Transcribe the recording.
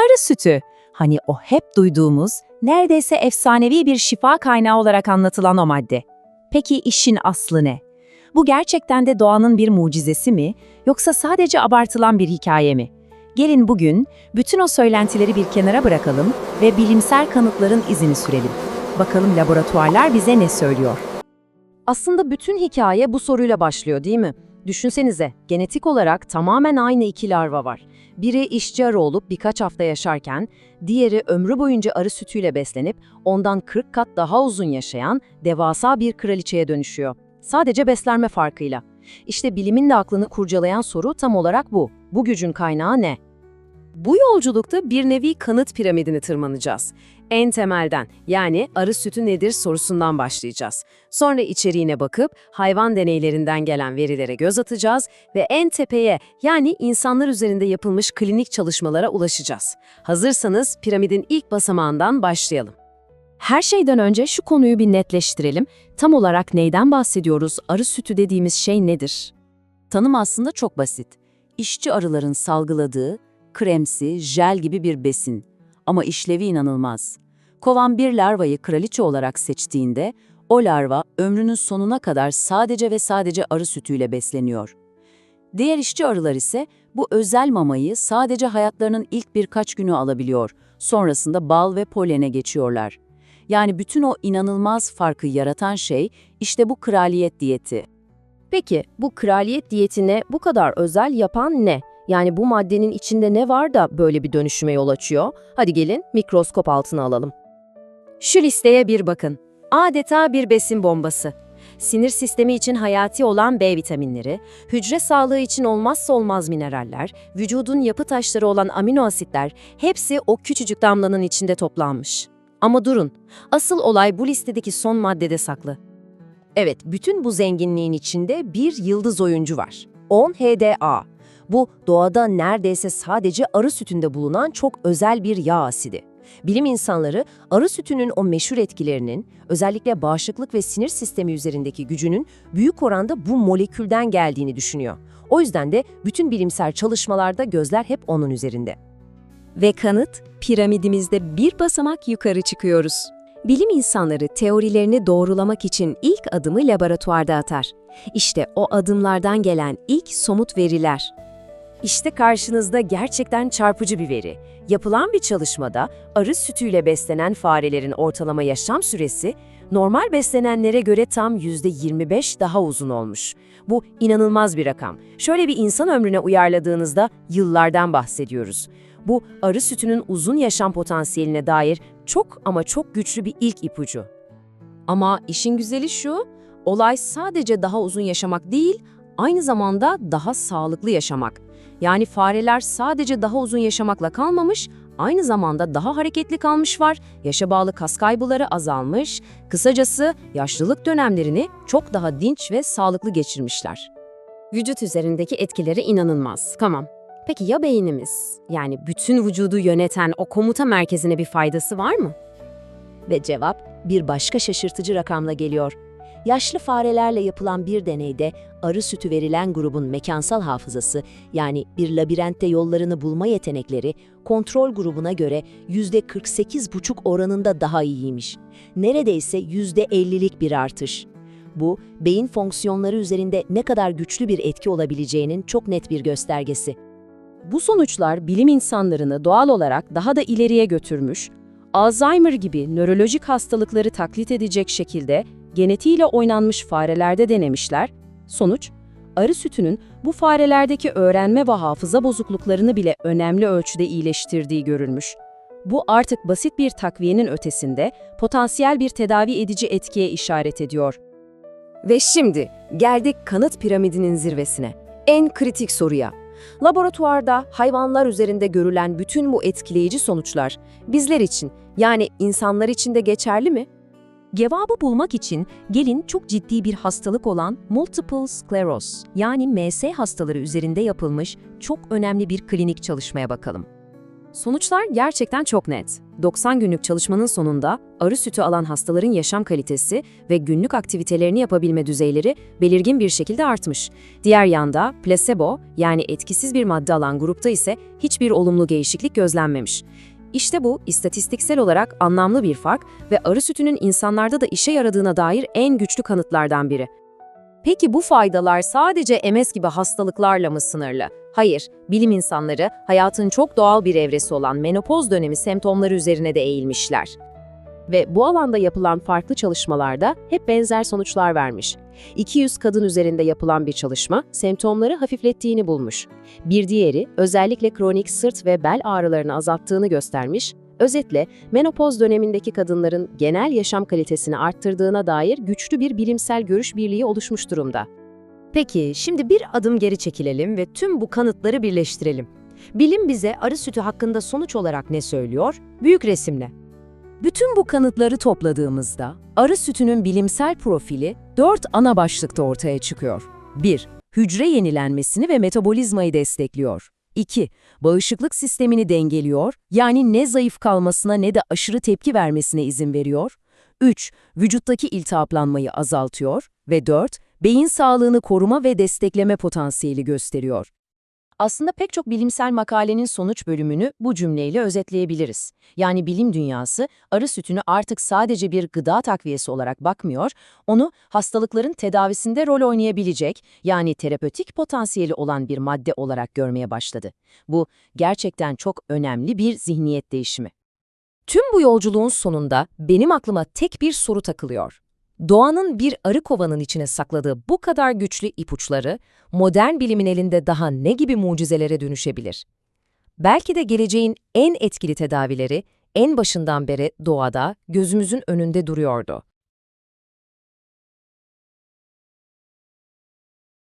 Arı sütü. Hani o hep duyduğumuz, neredeyse efsanevi bir şifa kaynağı olarak anlatılan o madde. Peki işin aslı ne? Bu gerçekten de doğanın bir mucizesi mi, yoksa sadece abartılan bir hikaye mi? Gelin bugün bütün o söylentileri bir kenara bırakalım ve bilimsel kanıtların izini sürelim. Bakalım laboratuvarlar bize ne söylüyor? Aslında bütün hikaye bu soruyla başlıyor değil mi? Düşünsenize, genetik olarak tamamen aynı iki larva var. Biri işçi arı olup birkaç hafta yaşarken, diğeri ömrü boyunca arı sütüyle beslenip ondan 40 kat daha uzun yaşayan devasa bir kraliçeye dönüşüyor. Sadece beslenme farkıyla. İşte bilimin de aklını kurcalayan soru tam olarak bu. Bu gücün kaynağı ne? Bu yolculukta bir nevi kanıt piramidini tırmanacağız. En temelden yani arı sütü nedir sorusundan başlayacağız. Sonra içeriğine bakıp hayvan deneylerinden gelen verilere göz atacağız ve en tepeye yani insanlar üzerinde yapılmış klinik çalışmalara ulaşacağız. Hazırsanız piramidin ilk basamağından başlayalım. Her şeyden önce şu konuyu bir netleştirelim. Tam olarak neyden bahsediyoruz? Arı sütü dediğimiz şey nedir? Tanım aslında çok basit. İşçi arıların salgıladığı, kremsi, jel gibi bir besin. Ama işlevi inanılmaz. Kovan bir larvayı kraliçe olarak seçtiğinde, o larva ömrünün sonuna kadar sadece ve sadece arı sütüyle besleniyor. Diğer işçi arılar ise bu özel mamayı sadece hayatlarının ilk birkaç günü alabiliyor. Sonrasında bal ve polene geçiyorlar. Yani bütün o inanılmaz farkı yaratan şey işte bu kraliyet diyeti. Peki bu kraliyet diyetine bu kadar özel yapan ne? Yani bu maddenin içinde ne var da böyle bir dönüşüme yol açıyor? Hadi gelin mikroskop altına alalım. Şu listeye bir bakın. Adeta bir besin bombası. Sinir sistemi için hayati olan B vitaminleri, hücre sağlığı için olmazsa olmaz mineraller, vücudun yapı taşları olan amino asitler hepsi o küçücük damlanın içinde toplanmış. Ama durun, asıl olay bu listedeki son maddede saklı. Evet, bütün bu zenginliğin içinde bir yıldız oyuncu var. 10 HDA. Bu doğada neredeyse sadece arı sütünde bulunan çok özel bir yağ asidi. Bilim insanları arı sütünün o meşhur etkilerinin özellikle bağışıklık ve sinir sistemi üzerindeki gücünün büyük oranda bu molekülden geldiğini düşünüyor. O yüzden de bütün bilimsel çalışmalarda gözler hep onun üzerinde. Ve kanıt, piramidimizde bir basamak yukarı çıkıyoruz. Bilim insanları teorilerini doğrulamak için ilk adımı laboratuvarda atar. İşte o adımlardan gelen ilk somut veriler. İşte karşınızda gerçekten çarpıcı bir veri. Yapılan bir çalışmada arı sütüyle beslenen farelerin ortalama yaşam süresi normal beslenenlere göre tam %25 daha uzun olmuş. Bu inanılmaz bir rakam. Şöyle bir insan ömrüne uyarladığınızda yıllardan bahsediyoruz. Bu arı sütünün uzun yaşam potansiyeline dair çok ama çok güçlü bir ilk ipucu. Ama işin güzeli şu, olay sadece daha uzun yaşamak değil, aynı zamanda daha sağlıklı yaşamak. Yani fareler sadece daha uzun yaşamakla kalmamış, aynı zamanda daha hareketli kalmış var, yaşa bağlı kas kaybıları azalmış, kısacası yaşlılık dönemlerini çok daha dinç ve sağlıklı geçirmişler. Vücut üzerindeki etkileri inanılmaz. Tamam. Peki ya beynimiz? Yani bütün vücudu yöneten o komuta merkezine bir faydası var mı? Ve cevap bir başka şaşırtıcı rakamla geliyor. Yaşlı farelerle yapılan bir deneyde arı sütü verilen grubun mekansal hafızası yani bir labirentte yollarını bulma yetenekleri kontrol grubuna göre %48,5 oranında daha iyiymiş. Neredeyse %50'lik bir artış. Bu, beyin fonksiyonları üzerinde ne kadar güçlü bir etki olabileceğinin çok net bir göstergesi. Bu sonuçlar bilim insanlarını doğal olarak daha da ileriye götürmüş, Alzheimer gibi nörolojik hastalıkları taklit edecek şekilde genetiğiyle oynanmış farelerde denemişler. Sonuç, arı sütünün bu farelerdeki öğrenme ve hafıza bozukluklarını bile önemli ölçüde iyileştirdiği görülmüş. Bu artık basit bir takviyenin ötesinde potansiyel bir tedavi edici etkiye işaret ediyor. Ve şimdi geldik kanıt piramidinin zirvesine. En kritik soruya. Laboratuvarda hayvanlar üzerinde görülen bütün bu etkileyici sonuçlar bizler için yani insanlar için de geçerli mi? Cevabı bulmak için gelin çok ciddi bir hastalık olan multiple sclerosis yani MS hastaları üzerinde yapılmış çok önemli bir klinik çalışmaya bakalım. Sonuçlar gerçekten çok net. 90 günlük çalışmanın sonunda arı sütü alan hastaların yaşam kalitesi ve günlük aktivitelerini yapabilme düzeyleri belirgin bir şekilde artmış. Diğer yanda plasebo yani etkisiz bir madde alan grupta ise hiçbir olumlu değişiklik gözlenmemiş. İşte bu istatistiksel olarak anlamlı bir fark ve arı sütünün insanlarda da işe yaradığına dair en güçlü kanıtlardan biri. Peki bu faydalar sadece MS gibi hastalıklarla mı sınırlı? Hayır, bilim insanları hayatın çok doğal bir evresi olan menopoz dönemi semptomları üzerine de eğilmişler. Ve bu alanda yapılan farklı çalışmalarda hep benzer sonuçlar vermiş. 200 kadın üzerinde yapılan bir çalışma semptomları hafiflettiğini bulmuş. Bir diğeri özellikle kronik sırt ve bel ağrılarını azalttığını göstermiş. Özetle menopoz dönemindeki kadınların genel yaşam kalitesini arttırdığına dair güçlü bir bilimsel görüş birliği oluşmuş durumda. Peki, şimdi bir adım geri çekilelim ve tüm bu kanıtları birleştirelim. Bilim bize arı sütü hakkında sonuç olarak ne söylüyor? Büyük resimle. Bütün bu kanıtları topladığımızda arı sütünün bilimsel profili dört ana başlıkta ortaya çıkıyor. 1. Hücre yenilenmesini ve metabolizmayı destekliyor. 2. Bağışıklık sistemini dengeliyor, yani ne zayıf kalmasına ne de aşırı tepki vermesine izin veriyor. 3. Vücuttaki iltihaplanmayı azaltıyor. Ve 4. Beyin sağlığını koruma ve destekleme potansiyeli gösteriyor. Aslında pek çok bilimsel makalenin sonuç bölümünü bu cümleyle özetleyebiliriz. Yani bilim dünyası arı sütünü artık sadece bir gıda takviyesi olarak bakmıyor, onu hastalıkların tedavisinde rol oynayabilecek, yani terapötik potansiyeli olan bir madde olarak görmeye başladı. Bu gerçekten çok önemli bir zihniyet değişimi. Tüm bu yolculuğun sonunda benim aklıma tek bir soru takılıyor. Doğanın bir arı kovanın içine sakladığı bu kadar güçlü ipuçları, modern bilimin elinde daha ne gibi mucizelere dönüşebilir? Belki de geleceğin en etkili tedavileri en başından beri doğada, gözümüzün önünde duruyordu.